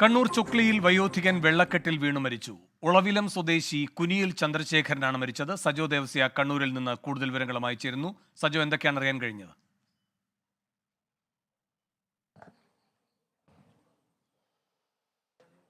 കണ്ണൂർ ചുക്ലിയിൽ വയോധികൻ വെള്ളക്കെട്ടിൽ വീണു മരിച്ചു. ഉളവിലം സ്വദേശി കുനിയിൽ ചന്ദ്രശേഖരനാണ് മരിച്ചത്. സജോ ദേവസ്യ കണ്ണൂരിൽ നിന്ന് കൂടുതൽ വിവരങ്ങളുമായി ചേരുന്നു. സജോ എന്തൊക്കെയാണ് അറിയാൻ കഴിഞ്ഞത്?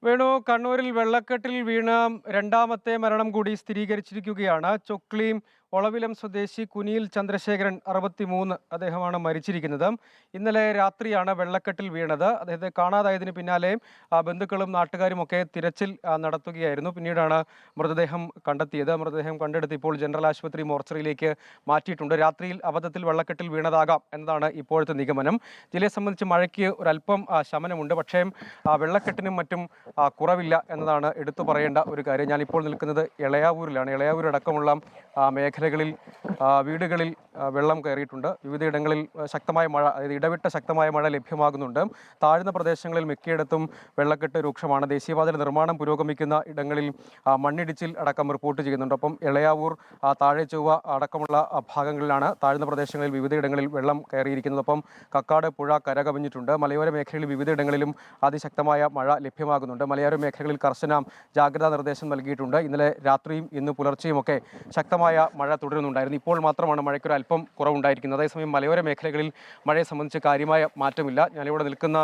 വേണു കണ്ണൂരിൽ വെള്ളക്കെട്ടിൽ വീണ രണ്ടാമത്തെ മരണം കൂടി സ്ഥിരീകരിച്ചിരിക്കുകയാണ്. ചൊക്ലിയും ഒളവിലം സ്വദേശി കുനിയിൽ ചന്ദ്രശേഖരൻ അറുപത്തിമൂന്ന് അദ്ദേഹമാണ് മരിച്ചിരിക്കുന്നത്. ഇന്നലെ രാത്രിയാണ് വെള്ളക്കെട്ടിൽ വീണത്. അദ്ദേഹത്തെ കാണാതായതിന് പിന്നാലെ ആ, ബന്ധുക്കളും നാട്ടുകാരും ഒക്കെ തിരച്ചിൽ നടത്തുകയായിരുന്നു. പിന്നീടാണ് മൃതദേഹം കണ്ടെത്തിയത്. മൃതദേഹം കണ്ടെടുത്ത് ഇപ്പോൾ ജനറൽ ആശുപത്രി മോർച്ചറിയിലേക്ക് മാറ്റിയിട്ടുണ്ട്. രാത്രിയിൽ അബദ്ധത്തിൽ വെള്ളക്കെട്ടിൽ വീണതാകാം എന്നതാണ് ഇപ്പോഴത്തെ നിഗമനം. ജില്ലയെ സംബന്ധിച്ച് മഴയ്ക്ക് ഒരല്പം ശമനമുണ്ട്. പക്ഷേ വെള്ളക്കെട്ടിനും മറ്റും കുറവില്ല എന്നതാണ് എടുത്തു പറയേണ്ട ഒരു കാര്യം. ഞാനിപ്പോൾ നിൽക്കുന്നത് ഇളയാവൂരിലാണ്. ഇളയാവൂരടക്കമുള്ള ആ, മേഖലകളിൽ വീടുകളിൽ വെള്ളം കയറിയിട്ടുണ്ട്. വിവിധയിടങ്ങളിൽ ശക്തമായ മഴ അതായത് ഇടവിട്ട ശക്തമായ മഴ ലഭ്യമാകുന്നുണ്ട്. താഴ്ന്ന പ്രദേശങ്ങളിൽ മിക്കയിടത്തും വെള്ളക്കെട്ട് രൂക്ഷമാണ്. ദേശീയപാതയുടെ നിർമ്മാണം പുരോഗമിക്കുന്ന ഇടങ്ങളിൽ മണ്ണിടിച്ചിൽ അടക്കം റിപ്പോർട്ട് ചെയ്യുന്നുണ്ട്. അപ്പം ഇളയാവൂർ താഴെ ചൊവ്വ അടക്കമുള്ള ഭാഗങ്ങളിലാണ് താഴ്ന്ന പ്രദേശങ്ങളിൽ വിവിധയിടങ്ങളിൽ വെള്ളം കയറിയിരിക്കുന്നത്. ഒപ്പം കക്കാട് പുഴ കരകവിഞ്ഞിട്ടുണ്ട്. മലയോര മേഖലയിൽ വിവിധയിടങ്ങളിലും അതിശക്തമായ മഴ ലഭ്യമാകുന്നുണ്ട്. മലയോര മേഖലകളിൽ കർശന ജാഗ്രതാ നിർദ്ദേശം നൽകിയിട്ടുണ്ട്. ഇന്നലെ രാത്രിയും ഇന്ന് പുലർച്ചെയുമൊക്കെ ശക്തമായ മഴ തുടരുന്നുണ്ടായിരുന്നു. ഇപ്പോൾ മാത്രമാണ് മഴയ്ക്കൊരു അല്പം കുറവുണ്ടായിരിക്കുന്നത് അതേസമയം മലയോര മേഖലകളിൽ മഴയെ സംബന്ധിച്ച് കാര്യമായ മാറ്റമില്ല. ഞാനിവിടെ നിൽക്കുന്ന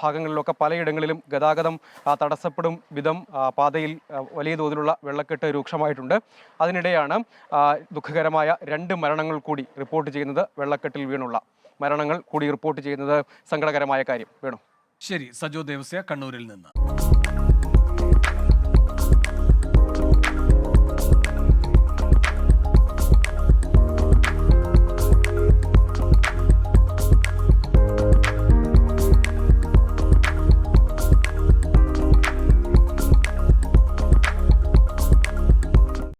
ഭാഗങ്ങളിലൊക്കെ പലയിടങ്ങളിലും ഗതാഗതം തടസ്സപ്പെടും വിധം പാതയിൽ വലിയ തോതിലുള്ള വെള്ളക്കെട്ട് രൂക്ഷമായിട്ടുണ്ട്. അതിനിടെയാണ് ദുഃഖകരമായ രണ്ട് മരണങ്ങൾ കൂടി റിപ്പോർട്ട് ചെയ്യുന്നത്. വെള്ളക്കെട്ടിൽ വീണുള്ള മരണങ്ങൾ കൂടി റിപ്പോർട്ട് ചെയ്യുന്നത് സങ്കടകരമായ കാര്യം. വേണു? ശരി. സജോ ദേവസ്യ കണ്ണൂരിൽ നിന്ന്.